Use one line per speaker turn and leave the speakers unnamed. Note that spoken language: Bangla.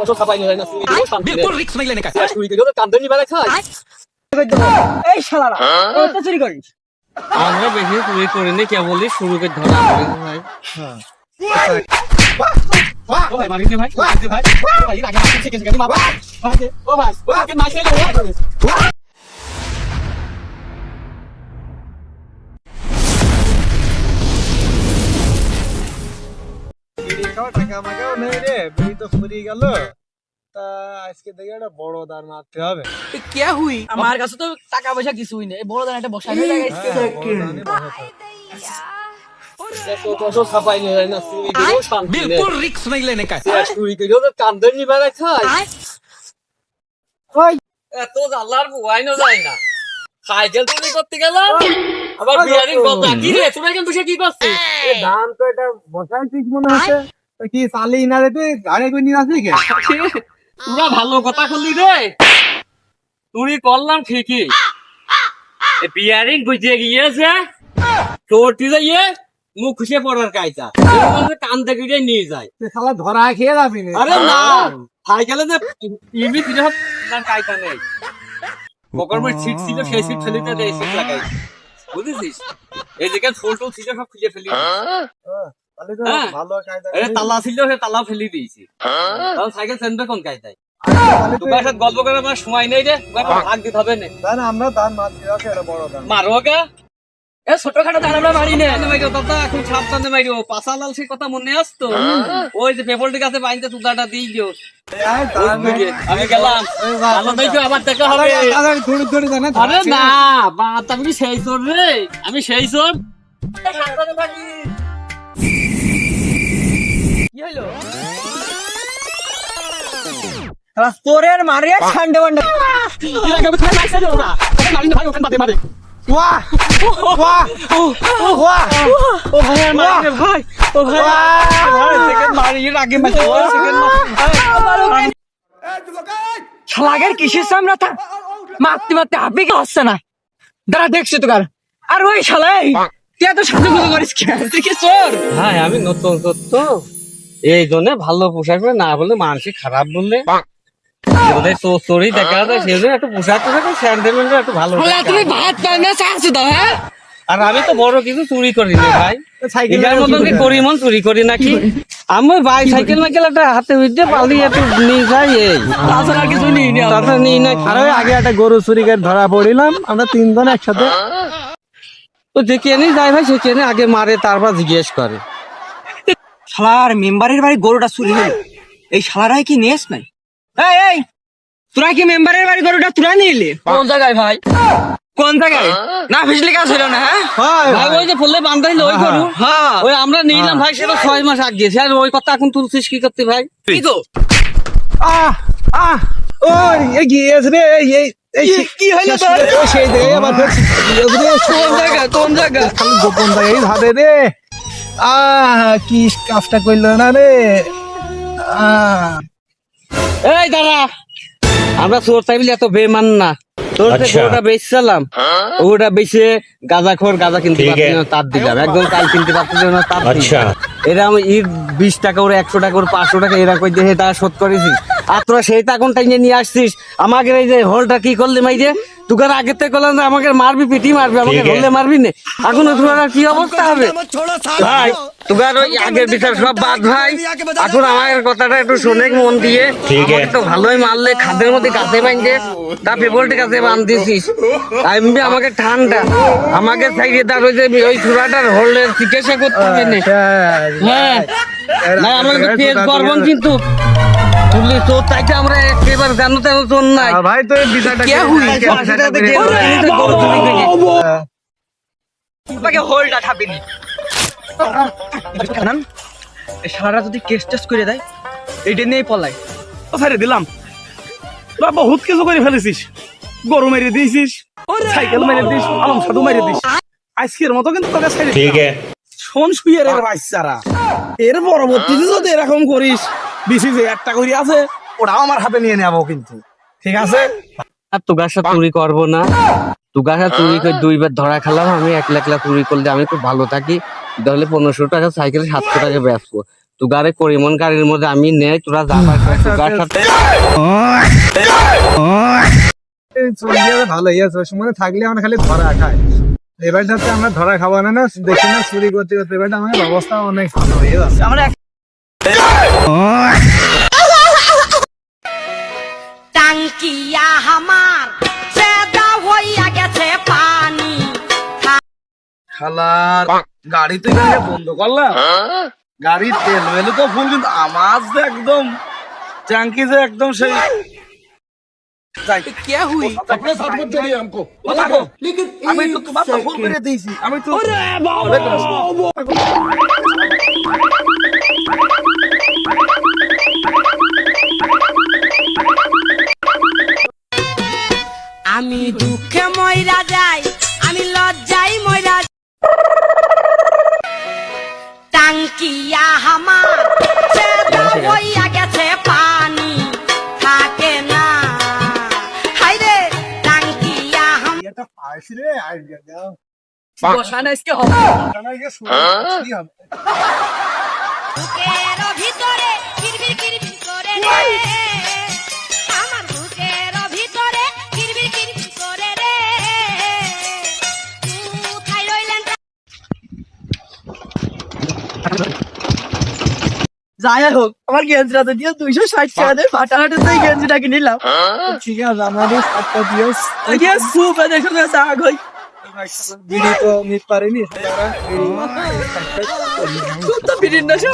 তো খাপাই না
বিলকুল রিক্স চুরি করিস
আমরা বেশি চুরি শুরুকে ধরা ভাই ভাই ভাই এত জাল্লার সাইকেল চুরি করতে গেলাম। আবার বিয়ারিং বদলা কি রে তোরা কিন্তু সে কি করছিস?
দাম তো এটা বসাই ঠিক মনে হচ্ছে কি চালি না রে তুই? গাড়ি করে নিয়ে আসবি কে?
পুরা ভালো কথা করলি রে। তুই করলাম ঠিকই। বিয়ারিং বুঝে গিয়েছে? তোরটি যাইয়ে মুখ খুশে পড়ার কায়দা। কান দেখে নিয়ে যায়।
শালা ধরা খেয়ে যাবি
আরে না সাইকেলে যে ইবি ফিরে না কায়দা নেই। পকের মধ্যে সিট ছিল সেই সিট ফেলিতে দেয় সিট লাগাই। বুঝেছিস? এই যেখানে ফুল টুল ছিল সব খুঁজে ফেলি। হ্যাঁ। তালা ছিল সে তালা ফেলি দিয়েছি। তখন সাইকেল চেনবে কোন কায়দায়? তোমার সাথে গল্প করে আমার সময় নেই রে ভাগ দিতে হবে না।
আমরা দান মারতে আছে এটা বড় দান
মারো কে এ ছোটখাটো দাঁড়াবো মারি নে। দাদা এখন সাবধানে মাইরো পাশা লাল সেই কথা মনে আসতো? ওই যে পেপলটি কাছে বাইনতে তুদাটা দিয়ে দিও আমি গেলাম। ভালো দেখো আবার দেখা হবে।
ধরে ধরে জানা
আরে না বাত আমি সেই চোর রে। আমি সেই চোর।
এর আগে মারি। ও সেকেন্ড শালাগের কিসের সামনে তা মারতে মারতে হাবি কে হচ্ছে না? দাঁড়া দেখছি তোকার আর ওই শালাই তুই এত গুজু করিস কেন? তুই কি চোর?
হ্যাঁ আমি নতুন তো এই জন্য ভালো পোশাক পরে না বললে মানসিক খারাপ বললে। বোধহয় চোর চোরই দেখা যায় সেই জন্য একটু পোশাক টোশাক স্যান্ডেল একটু ভালো
তুমি ভাত পাই না চাচ্ছি দাও হ্যাঁ?
আর আমি তো বড় কিছু চুরি করি না ভাই।
সাইকেল
মতন কি করি মন চুরি করি নাকি? আমি ভাই সাইকেল মাইকেল একটা হাতে উঠতে পালি একটু নিয়ে যাই এই।
তাছাড়া কিছু নিই নি
না
আর আগে একটা গরু চুরি করে ধরা পড়িলাম আমরা তিনজন একসাথে।
তো যে কেনে যায় ভাই সে কেনে আগে মারে তারপর জিজ্ঞেস করে।
শালার মেম্বারের বাড়ি গরুটা চুরি হলো এই শালারাই কি নেস নাই এই এই তোরা কি মেম্বারের বাড়ি গরুটা তুলে নিলি কোন জায়গায় ভাই কোন জায়গায় না ফিসলি কাজ হলো না হ্যাঁ
ভাই ওই যে ফুললে ওই গরু
হ্যাঁ
ওই আমরা নিলাম ভাই সেটা ছয় মাস আগে আর ওই কথা এখন তুলছিস কি করতে ভাই
কি গো
আহ আহ ও এই গিয়েছে রে এই
কি- তোর?
সেই আবার গিয়েছে রে,
কোন জায়গা কোন জায়গা
খালি গোপন জায়গায় ভাবে রে আহ কি কাজটা করল না রে? আহ।
এই দাদা আমরা চোর চাইলে এত বেমান না। তোর যে গরুটা বেচছিলাম ওটা বেচে গাঁজা খোর গাঁজা কিনতে পারছি না তার দিলাম। একদম কাল কিনতে পারছি না তার দিলাম। এরকম ইট বিশ টাকা করে একশো টাকা করে পাঁচশো টাকা এরা কই দিয়ে টাকা শোধ করেছিস আর তোরা সেই টাকা নিয়ে আসছিস আমাকে এই যে হলটা কি করলি মাই যে তুকার আগে থেকে করলাম যে আমাকে মারবি পিটি মারবি আমাকে ধরলে মারবি না। এখন তোমার কি অবস্থা হবে? ভাই তুকার ওই আগের বিচার সব বাদ ভাই। এখন আমার কথাটা একটু শোনে মন দিয়ে। আমাকে তো ভালোই মারলে খাদের মধ্যে কাছে বাঁধে তা পেপলটি কাছে বাঁধতেছিস। আমি আমাকে ঠান্ডা। আমাকে সাইডে তার ওই যে ওই চূড়াটার হোল্ডের চিকিৎসা করতে হবে না। হ্যাঁ। না আমাকে পেজ করবেন কিন্তু। বুঝলি তোর তাইতে আমরা একেবারে জানো তেমন তোর নাই।
ভাই তো এই
কে হুই? তোমাকে হোলটা ঠাপিনি। কারণ এই যদি কেস করে দেয় এইটা নিয়েই পলাই।
ও ফেরে দিলাম। তোরা বহুত কিছু করে ফেলেছিস। গরু মেরে দিয়েছিস সাইকেল মেরে দিস আলম সাধু মেরে দিস আজকের মতো কিন্তু তোকে ছেড়ে ঠিক শোন শুয়ে রে বাচ্চারা। এর পরবর্তীতে যদি এরকম করিস বেশি যে একটা করে আছে ওটাও আমার হাতে নিয়ে নেব কিন্তু। ঠিক আছে?
আর তোগার সাথে চুরি করব না। তোগার সাথে চুরি করে দুইবার ধরা খেলাম আমি এক লাখ লাখ চুরি করলে আমি খুব ভালো থাকি। তাহলে পনেরোশো টাকা সাইকেলে সাতশো টাকা বেচবো। তুগারে করিমন গাড়ির মধ্যে আমি নেই তোরা যা পারছিস তুগার সাথে
ভালো হইয়াছে ওই সময় থাকলে আমার খালি ধরা খাই এবারটাতে আমরা ধরা খাব না না? দেখি না চুরি করতে করতে। এবারটা আমাদের অবস্থা অনেক ভালো হয়ে যাচ্ছে
আমরা
টাঙ্কিয়া চেদা হইয়া গেছে পানি।
শালার গাড়ি তো বন্ধ করলাম। গাড়ির তেল মেলে তো ফুল কিন্তু আমার যে একদম ট্যাঙ্কি যে একদম সেই যাই। ও থাকো। আমি তো তোমার তো করে দিয়েছি। আমি তো
আমি দুঃখে ময়রা যাই আমি লজ্জাই ময়রা টাঙ্কিয়া হামার চেদা হইয়া
পাইছি রে
আজকে
বুকের ভিতরে কিরবির কিরবির করে রে। আমার বুকের ভিতরে কিরবির কিরবির করে রে কোথায় রইলেন
যাই হোক আমার গেঞ্জিটা তো দিয়ে দুইশো ষাট টাকা দিয়ে ফাটাফাটি সেই গেঞ্জিটা নিলাম?
ঠিক আছে আমাদের সাতটা দিয়েস
আগে সুপ দেখো না জাগ হই
বিড়ি তো নিতে পারিনি।
তো বিড়ির না সে